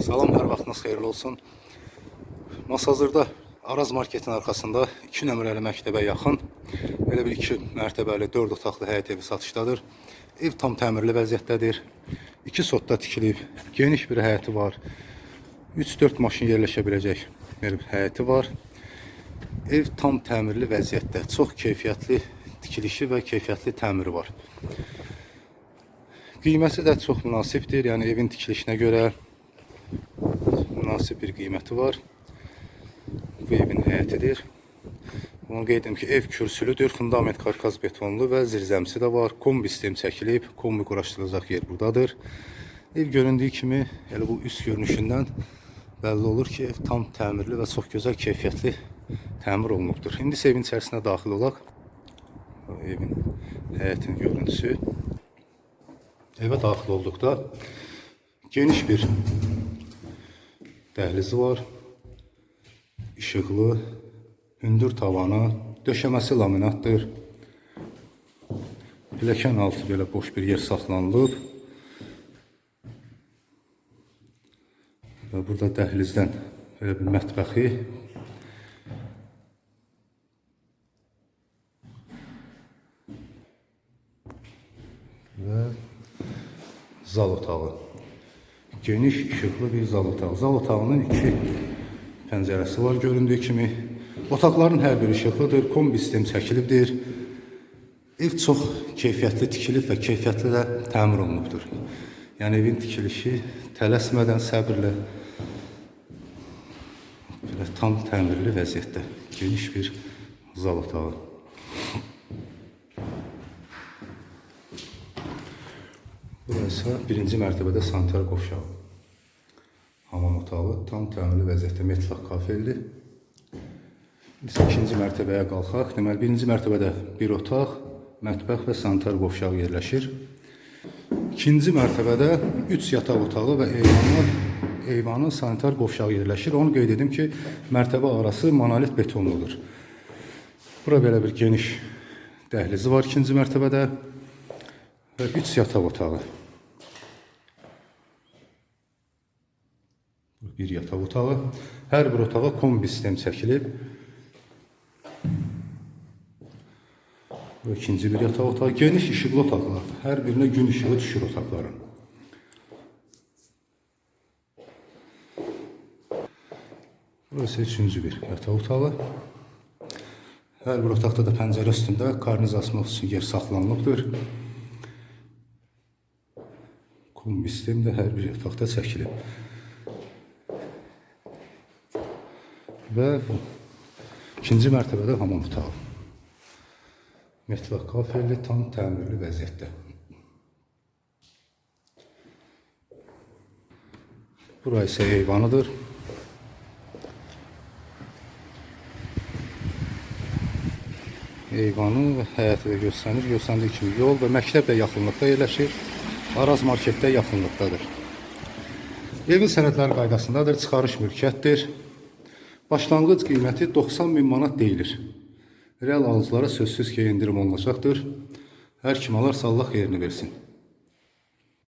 Salam, hər vaxtınız xeyirli olsun. Masazırda Araz Marketin arxasında 2 nömrəli məktəbə yaxın belə bir 2 mərtəbəli 4 otaqlı həyət evi satışdadır. Ev tam təmirli vəziyyətdədir. 2 sotda tikilib, geniş bir həyəti var. 3-4 maşın yerləşə biləcək bir həyəti var. Ev tam təmirli vəziyyətdə. Çox keyfiyyətli tikilişi və keyfiyyətli təmiri var. Qiyməti də çox münasibdir. Yəni evin tikilişinə görə münasib bir qiyməti var. Bu evin həyətidir. Onu qeyd ki, ev kürsülüdür, fundament karkaz betonlu və zirzəmsi də var. Kombi sistem çəkilib, kombi quraşdırılacaq yer buradadır. Ev göründüyü kimi, elə bu üst görünüşündən bəlli olur ki, ev tam təmirli və çox gözəl keyfiyyətli təmir olunubdur. İndi evin içərisinə daxil olaq. Evin həyətin görüntüsü. Evə daxil olduqda geniş bir dəhlizi var. İşıqlı, hündür tavana, döşəməsi laminatdır. Pilləkən altı belə boş bir yer saxlanılıb. Və burada dəhlizdən belə bir mətbəxi və zal otağı. Geniş, işıqlı bir zal otağı. Zal otağının iki pəncərəsi var göründüyü kimi. Otaqların hər biri işıqlıdır, kombi sistem çəkilibdir. Ev çox keyfiyyətli tikilib və keyfiyyətli də təmir olunubdur. Yəni evin tikilişi tələsmədən səbirlə belə tam təmirli vəziyyətdə. Geniş bir zal otağı. Burası birinci mərtəbədə sanitar qovşağı. Hamam otağı tam təmirli vəziyyətdə metlaq kafelli. Biz ikinci mərtəbəyə qalxaq. Deməli, birinci mərtəbədə bir otaq, mətbəx və sanitar qovşağı yerləşir. İkinci mərtəbədə 3 yataq otağı və eyvanı, eyvanın sanitar qovşağı yerləşir. Onu qeyd edim ki, mərtəbə arası monolit betonludur. Bura belə bir geniş dəhlizi var ikinci mərtəbədə və 3 yataq otağı. Bir yataq otağı. Hər bir otağa kombi sistem çəkilib. Bu ikinci bir yataq otağı. Geniş işıqlı otaqlardır. Hər birinə gün işığı düşür otaqların. Burası üçüncü bir yataq otağı. Hər bir otaqda da pəncərə üstündə karniz asmaq üçün yer saxlanılıbdır. Kombi sistem də hər bir yataqda çəkilib. Və ikinci mərtəbədə hamam otağı. Metlaq kafelli, tam təmirli vəziyyətdə. Bura isə eyvanıdır. Eyvanı və həyəti də göstərir. Göstərildiyi kimi yol və məktəb də yaxınlıqda yerləşir. Araz marketdə yaxınlıqdadır. Evin sənədləri qaydasındadır, çıxarış mülkiyyətdir. Başlanğıc qiyməti 90 min manat deyilir. Real alıcılara sözsüz ki, endirim olunacaqdır. Hər kim alarsa Allah xeyrini versin.